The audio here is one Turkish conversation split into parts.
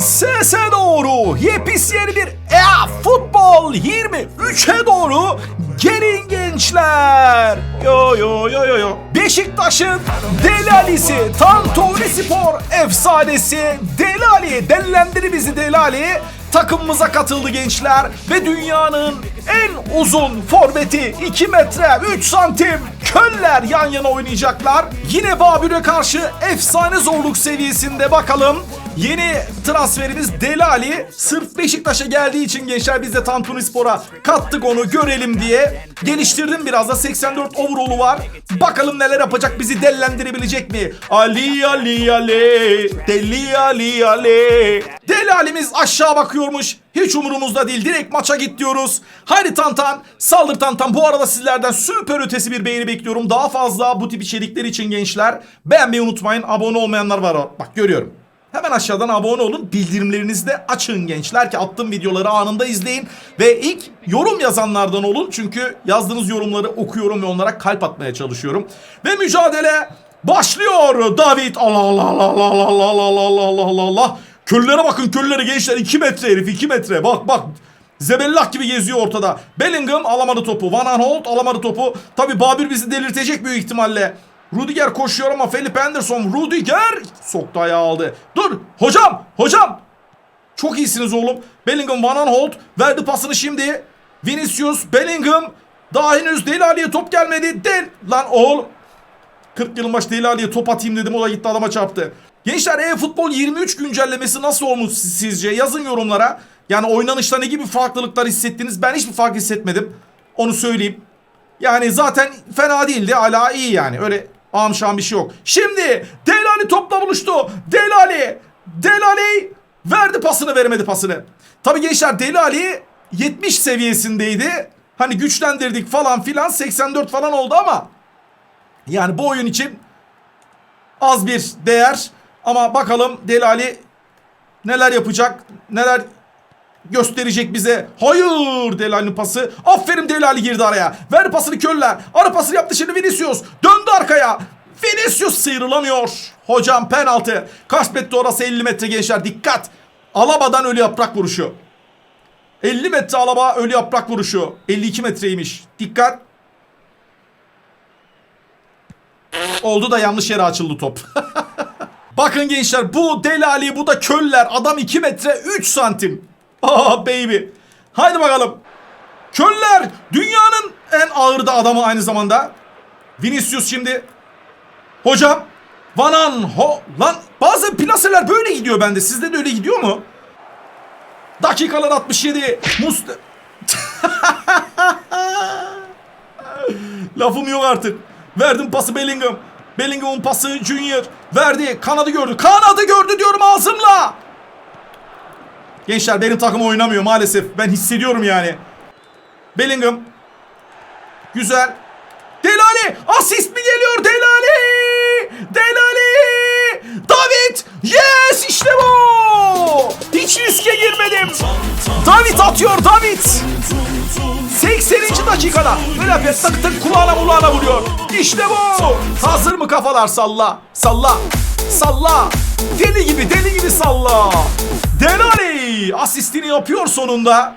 Sese doğru yepis yeni bir e futbol 23'e doğru gelin gençler. Yo yo yo yo yo. Beşiktaş'ın Deli Ali'si, Tantuni Spor efsanesi Deli Ali, delilendir bizi Deli Ali takımımıza katıldı gençler ve dünyanın en uzun forveti 2 metre 3 santim Köller yan yana oynayacaklar. Yine Babür'e karşı efsane zorluk seviyesinde bakalım. Yeni transferimiz Deli Ali. Sırf Beşiktaş'a geldiği için gençler biz de Tantuni kattık onu görelim diye. Geliştirdim biraz da 84 overall'u var. Bakalım neler yapacak bizi delilendirebilecek mi? Ali Ali Ali Deli Ali Ali Deli Ali'miz aşağı bakıyormuş. Hiç umurumuzda değil. Direkt maça git diyoruz. Haydi Tantan. Saldır Tantan. Bu arada sizlerden süper ötesi bir beğeni bekliyorum. Daha fazla bu tip içerikler için gençler. Beğenmeyi unutmayın. Abone olmayanlar var. Bak görüyorum. Hemen aşağıdan abone olun. Bildirimlerinizi de açın gençler ki attığım videoları anında izleyin. Ve ilk yorum yazanlardan olun. Çünkü yazdığınız yorumları okuyorum ve onlara kalp atmaya çalışıyorum. Ve mücadele başlıyor. David Allah Allah Allah Allah Allah Allah Allah Allah Allah Allah. Köllere bakın köllere gençler 2 metre herif 2 metre. Bak bak Zebellah gibi geziyor ortada. Bellingham alamadı topu. Van Aanholt alamadı topu. Tabi Babür bizi delirtecek büyük ihtimalle. Rudiger koşuyor ama Felipe Anderson. Rudiger soktu ayağı aldı. Dur hocam hocam. Çok iyisiniz oğlum. Bellingham Van Aanholt verdi pasını şimdi. Vinicius Bellingham. Daha henüz Deli Ali'ye top gelmedi. Del lan oğlum. 40 yıl maç Deli Ali'ye top atayım dedim o da gitti adama çarptı. Gençler e-futbol 23 güncellemesi nasıl olmuş sizce? Yazın yorumlara. Yani oynanışta ne gibi farklılıklar hissettiniz? Ben hiçbir fark hissetmedim. Onu söyleyeyim. Yani zaten fena değildi. Hala iyi yani. Öyle amşan bir şey yok. Şimdi Deli Ali topla buluştu. Deli Ali. Deli Ali verdi pasını veremedi pasını. Tabii gençler Deli Ali 70 seviyesindeydi. Hani güçlendirdik falan filan 84 falan oldu ama yani bu oyun için az bir değer. Ama bakalım Deli Ali neler yapacak, neler gösterecek bize. Hayır Deli Ali'nin pası. Aferin Deli Ali girdi araya. Ver pasını Köller. Ara pasını yaptı şimdi Vinicius. Döndü arkaya. Vinicius sıyrılamıyor. Hocam penaltı. Kaç orası 50 metre gençler dikkat. Alaba'dan ölü yaprak vuruşu. 50 metre Alaba ölü yaprak vuruşu. 52 metreymiş. Dikkat. Oldu da yanlış yere açıldı top. Bakın gençler bu Deli Ali bu da Köller. Adam 2 metre 3 santim. Aa baby. Haydi bakalım. Köller dünyanın en ağır da adamı aynı zamanda. Vinicius şimdi. Hocam. Vanan ho lan bazı plaseler böyle gidiyor bende. Sizde de öyle gidiyor mu? Dakikalar 67. Musta Lafım yok artık. Verdim pası Bellingham. Bellingham'ın pası Junior. Verdi. Kanadı gördü. Kanadı gördü diyorum ağzımla. Gençler benim takım oynamıyor maalesef. Ben hissediyorum yani. Bellingham. Güzel. Delali. Asist mi geliyor Delali? Delali. David. Yes işte bu. Hiç riske girmedim. David atıyor David. 80. dakikada böyle tık tık kulağına mulağına vuruyor. İşte bu. Hazır mı kafalar salla. Salla. Salla. Deli gibi deli gibi salla. Delali asistini yapıyor sonunda.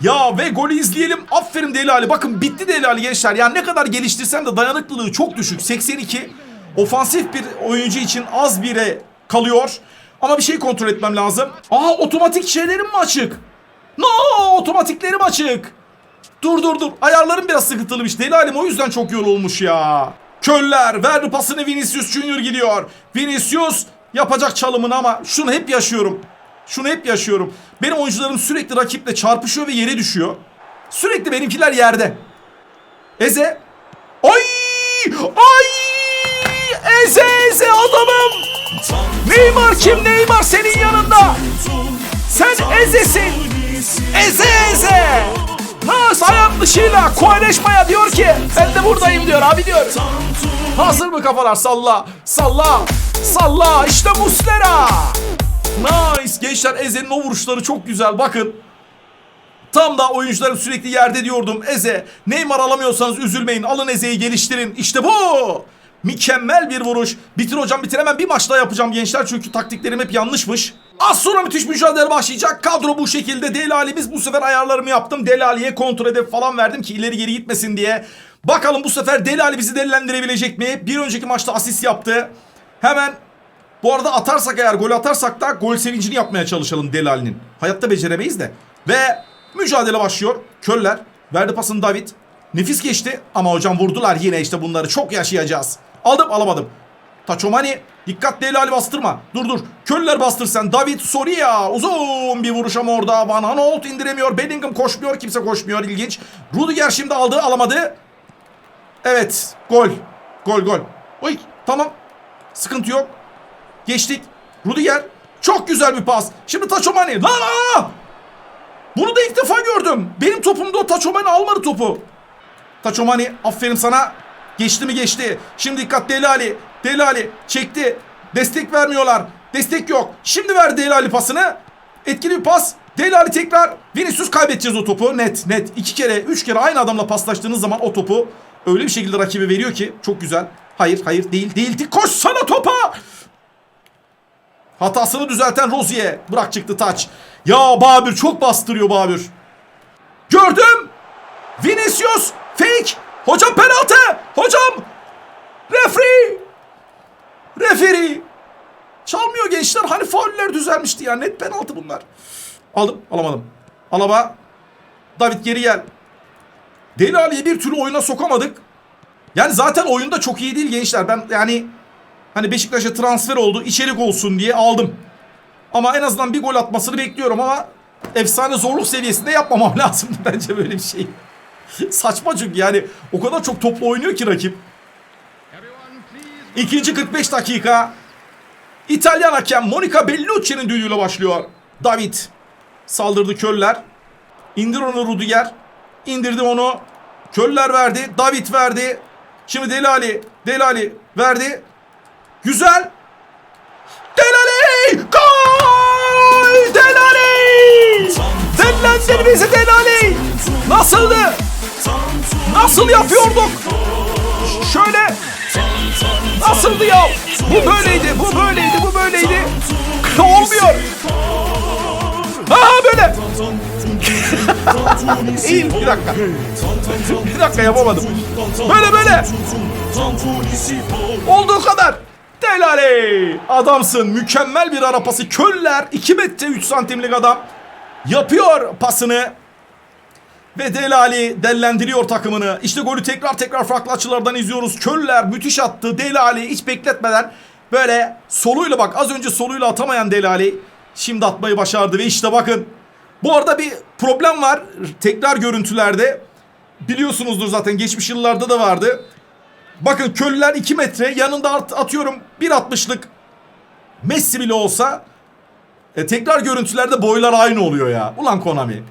Ya ve golü izleyelim. Aferin Deli Ali. Bakın bitti Deli Ali gençler. Yani ne kadar geliştirsem de dayanıklılığı çok düşük. 82. Ofansif bir oyuncu için az bire kalıyor. Ama bir şey kontrol etmem lazım. Aa otomatik şeylerim mi açık? No otomatiklerim açık. Dur dur dur. Ayarlarım biraz sıkıntılıymış. Deli Halim o yüzden çok yorulmuş ya. Köller verdi pasını Vinicius Junior gidiyor. Vinicius yapacak çalımını ama şunu hep yaşıyorum. Şunu hep yaşıyorum. Benim oyuncularım sürekli rakiple çarpışıyor ve yere düşüyor. Sürekli benimkiler yerde. Eze. Ay! Ay! Eze Eze adamım. Neymar kim? Neymar senin yanında. Dışıyla Koaleşmaya diyor ki ben de buradayım diyor abi diyor. Hazır mı kafalar salla salla salla işte Muslera. Nice gençler Eze'nin o vuruşları çok güzel bakın. Tam da oyuncularım sürekli yerde diyordum. Eze Neymar alamıyorsanız üzülmeyin alın Eze'yi geliştirin. İşte bu. Mükemmel bir vuruş. Bitir hocam bitiremem. Bir maç daha yapacağım gençler. Çünkü taktiklerim hep yanlışmış. Az sonra müthiş mücadele başlayacak. Kadro bu şekilde. Delali'miz bu sefer ayarlarımı yaptım. Delali'ye kontrol hedef falan verdim ki ileri geri gitmesin diye. Bakalım bu sefer Delali bizi delilendirebilecek mi? Bir önceki maçta asist yaptı. Hemen bu arada atarsak eğer gol atarsak da gol sevincini yapmaya çalışalım Delali'nin. Hayatta beceremeyiz de. Ve mücadele başlıyor. Köller verdi pasını David. Nefis geçti ama hocam vurdular yine işte bunları çok yaşayacağız. Aldım alamadım. Taçomani dikkat Delali bastırma. Dur dur. Köller bastır sen. David Soria uzun bir vuruş ama orada Van Aanholt indiremiyor. Bellingham koşmuyor. Kimse koşmuyor. İlginç. Rudiger şimdi aldı alamadı. Evet gol. Gol gol. Oy tamam. Sıkıntı yok. Geçtik. Rudiger. Çok güzel bir pas. Şimdi Taçomani. Lan aa! Bunu da ilk defa gördüm. Benim topumda o Taçomani almadı topu. Taçomani aferin sana. Geçti mi geçti. Şimdi dikkat Delali. Delali çekti. Destek vermiyorlar. Destek yok. Şimdi ver Delali pasını. Etkili bir pas. Delali tekrar. Vinicius kaybedeceğiz o topu. Net net. iki kere üç kere aynı adamla paslaştığınız zaman o topu öyle bir şekilde rakibe veriyor ki. Çok güzel. Hayır hayır değil değil. Koş sana topa. Hatasını düzelten Rozier. Bırak çıktı taç. Ya Babür çok bastırıyor Babür. Gördüm. Vinicius. Fake. Hocam penaltı. Hocam. Refri. Referi. Çalmıyor gençler. Hani fauller düzelmişti ya. Net penaltı bunlar. Aldım. Alamadım. Alaba. David geri gel. Deli Ali'yi bir türlü oyuna sokamadık. Yani zaten oyunda çok iyi değil gençler. Ben yani hani Beşiktaş'a transfer oldu. içerik olsun diye aldım. Ama en azından bir gol atmasını bekliyorum ama efsane zorluk seviyesinde yapmamam lazımdı bence böyle bir şey. Saçma çünkü yani o kadar çok toplu oynuyor ki rakip. İkinci 45 dakika. İtalyan hakem Monica Bellucci'nin düdüğüyle başlıyor. David saldırdı Köller. İndir onu Rudiger. İndirdi onu. Köller verdi. David verdi. Şimdi Delali. Delali verdi. Güzel. Delali! Gol! Delali! Dellendir bizi Delali! Nasıldı? Nasıl yapıyorduk? Şöyle Nasıldı ya? Bu böyleydi, bu böyleydi, bu böyleydi. Olmuyor. Ha böyle. İyi, bir dakika. Bir dakika yapamadım. Böyle böyle. Olduğu kadar. Delale. Adamsın. Mükemmel bir ara pası. Köller 2 metre 3 santimlik adam. Yapıyor pasını. Ve Delali dellendiriyor takımını. İşte golü tekrar tekrar farklı açılardan izliyoruz. Köller müthiş attı. Delali hiç bekletmeden böyle soluyla bak az önce soluyla atamayan Delali şimdi atmayı başardı. Ve işte bakın bu arada bir problem var tekrar görüntülerde. Biliyorsunuzdur zaten geçmiş yıllarda da vardı. Bakın Köller 2 metre yanında at- atıyorum 1.60'lık Messi bile olsa e, tekrar görüntülerde boylar aynı oluyor ya. Ulan Konami.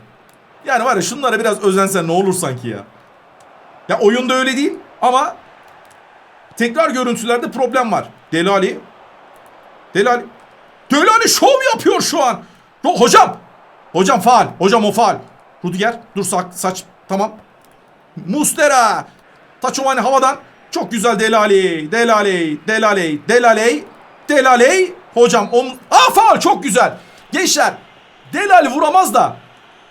Yani var ya şunlara biraz özensen ne olur sanki ya. Ya oyunda öyle değil ama tekrar görüntülerde problem var. Delali. Delali. Delali şov yapıyor şu an. Hocam. Hocam faal. Hocam o faal. Rudiger. Dur saç. saç. Tamam. Mustera. Taçovani havadan. Çok güzel Delali. Delali. Delali. Delali. Delali. Hocam on... Aa faal çok güzel. Gençler. Delali vuramaz da.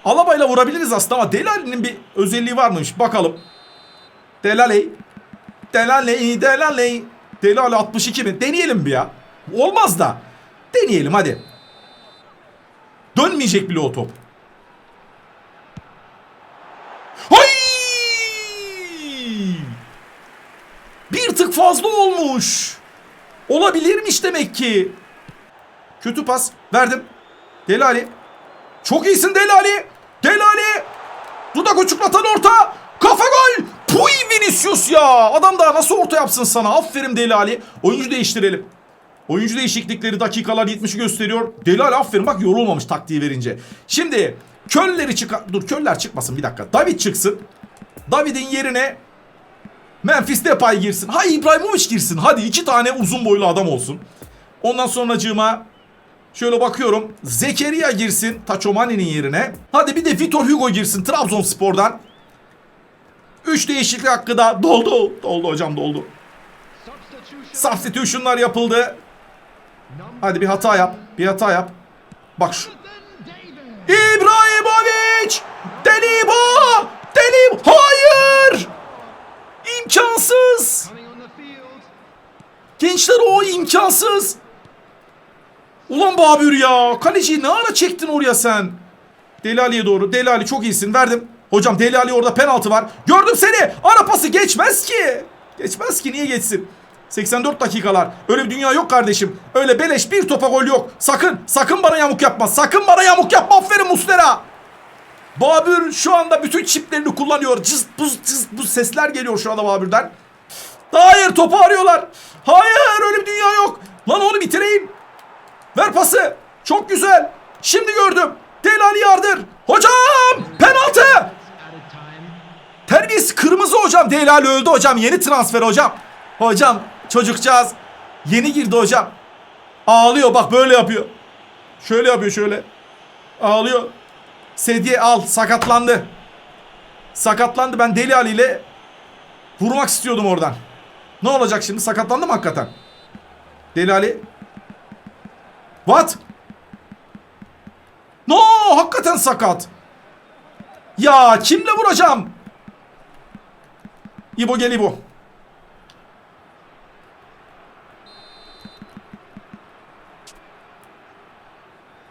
Alabayla vurabiliriz aslında ama Delali'nin bir özelliği var mıymış? Bakalım. Delali. Delali. Delali. Delali 62 mi? Deneyelim bir ya. Olmaz da. Deneyelim hadi. Dönmeyecek bile o top. Hay! Bir tık fazla olmuş. Olabilirmiş demek ki. Kötü pas verdim. Delali. Çok iyisin Delali. Delali. Dudak uçuklatan orta. Kafa gol. Puy Vinicius ya. Adam daha nasıl orta yapsın sana. Aferin Delali. Oyuncu değiştirelim. Oyuncu değişiklikleri dakikalar 70'i gösteriyor. Delali aferin bak yorulmamış taktiği verince. Şimdi Köller'i çıkar... Dur Köller çıkmasın bir dakika. David çıksın. David'in yerine Memphis Depay girsin. Ha İbrahimovic girsin. Hadi iki tane uzun boylu adam olsun. Ondan sonracığıma Şöyle bakıyorum. Zekeriya girsin Taçomani'nin yerine. Hadi bir de Vitor Hugo girsin Trabzonspor'dan. 3 değişiklik hakkı da doldu. Doldu hocam doldu. Substitution'lar yapıldı. Hadi bir hata yap. Bir hata yap. Bak şu. İbrahimovic! Delibo! Delib! Hayır! İmkansız! Gençler o imkansız. Ulan Babür ya. Kaleciyi ne ara çektin oraya sen? Deli Ali'ye doğru. Deli Ali çok iyisin. Verdim. Hocam Deli Ali orada penaltı var. Gördüm seni. Ara pası geçmez ki. Geçmez ki niye geçsin? 84 dakikalar. Öyle bir dünya yok kardeşim. Öyle beleş bir topa gol yok. Sakın, sakın bana yamuk yapma. Sakın bana yamuk yapma. Aferin Muslera. Babür şu anda bütün çiplerini kullanıyor. Cız buz cız buz sesler geliyor şu anda Babür'den. Hayır topu arıyorlar. Hayır öyle bir dünya yok. Lan onu bitireyim. Ver pası. Çok güzel. Şimdi gördüm. Deli Ali yardır. Hocam penaltı. Terbiyesiz kırmızı hocam. Deli Ali öldü hocam. Yeni transfer hocam. Hocam çocukcağız. Yeni girdi hocam. Ağlıyor bak böyle yapıyor. Şöyle yapıyor şöyle. Ağlıyor. Sedye al sakatlandı. Sakatlandı ben Deli Ali ile vurmak istiyordum oradan. Ne olacak şimdi sakatlandı mı hakikaten? Deli Ali. What? No hakikaten sakat. Ya kimle vuracağım? İbo gel İbo.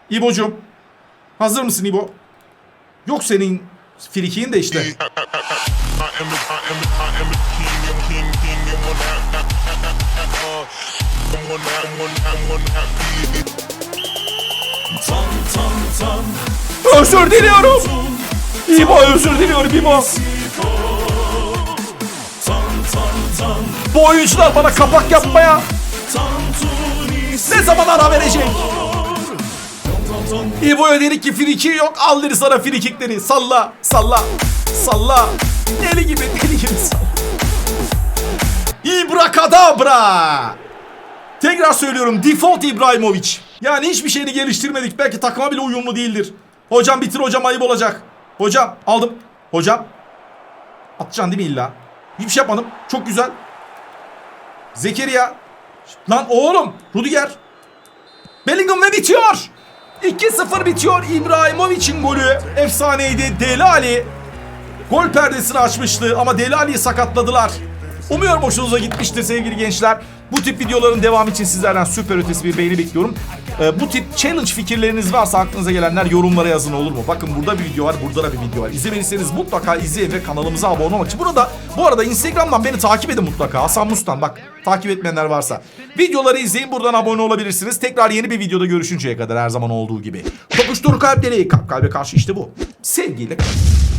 İbo'cum. Hazır mısın İbo? Yok senin frikiğin de işte. I am the, I am I am the king, I'm king, king, and one that, uh, I'm one I'm one, I'm one that Özür diliyorum. İbo özür diliyorum İbo. Bu oyuncular bana kapak yapmaya ne zaman ara verecek? İbo'ya dedik ki friki yok al sana frikikleri salla salla salla deli gibi deli gibi. İbrakadabra. Tekrar söylüyorum default İbrahimovic. Yani hiçbir şeyini geliştirmedik. Belki takıma bile uyumlu değildir. Hocam bitir hocam ayıp olacak. Hocam aldım. Hocam. Atacaksın değil mi illa? Hiçbir şey yapmadım. Çok güzel. Zekeriya. Lan oğlum. Rudiger. Bellingham ve bitiyor. 2-0 bitiyor. İbrahimovic'in golü. Efsaneydi. Deli Ali. Gol perdesini açmıştı ama Deli Ali'yi sakatladılar. Umuyorum hoşunuza gitmiştir sevgili gençler. Bu tip videoların devamı için sizlerden süper ötesi bir beğeni bekliyorum. Ee, bu tip challenge fikirleriniz varsa aklınıza gelenler yorumlara yazın olur mu? Bakın burada bir video var, burada da bir video var. İzlemediyseniz mutlaka izleyin ve kanalımıza abone olmak için. Burada bu arada Instagram'dan beni takip edin mutlaka. Hasan Mustan bak takip etmeyenler varsa. Videoları izleyin buradan abone olabilirsiniz. Tekrar yeni bir videoda görüşünceye kadar her zaman olduğu gibi. Tokuştur kalpleri kalp kalbe karşı işte bu. Sevgiyle kalın.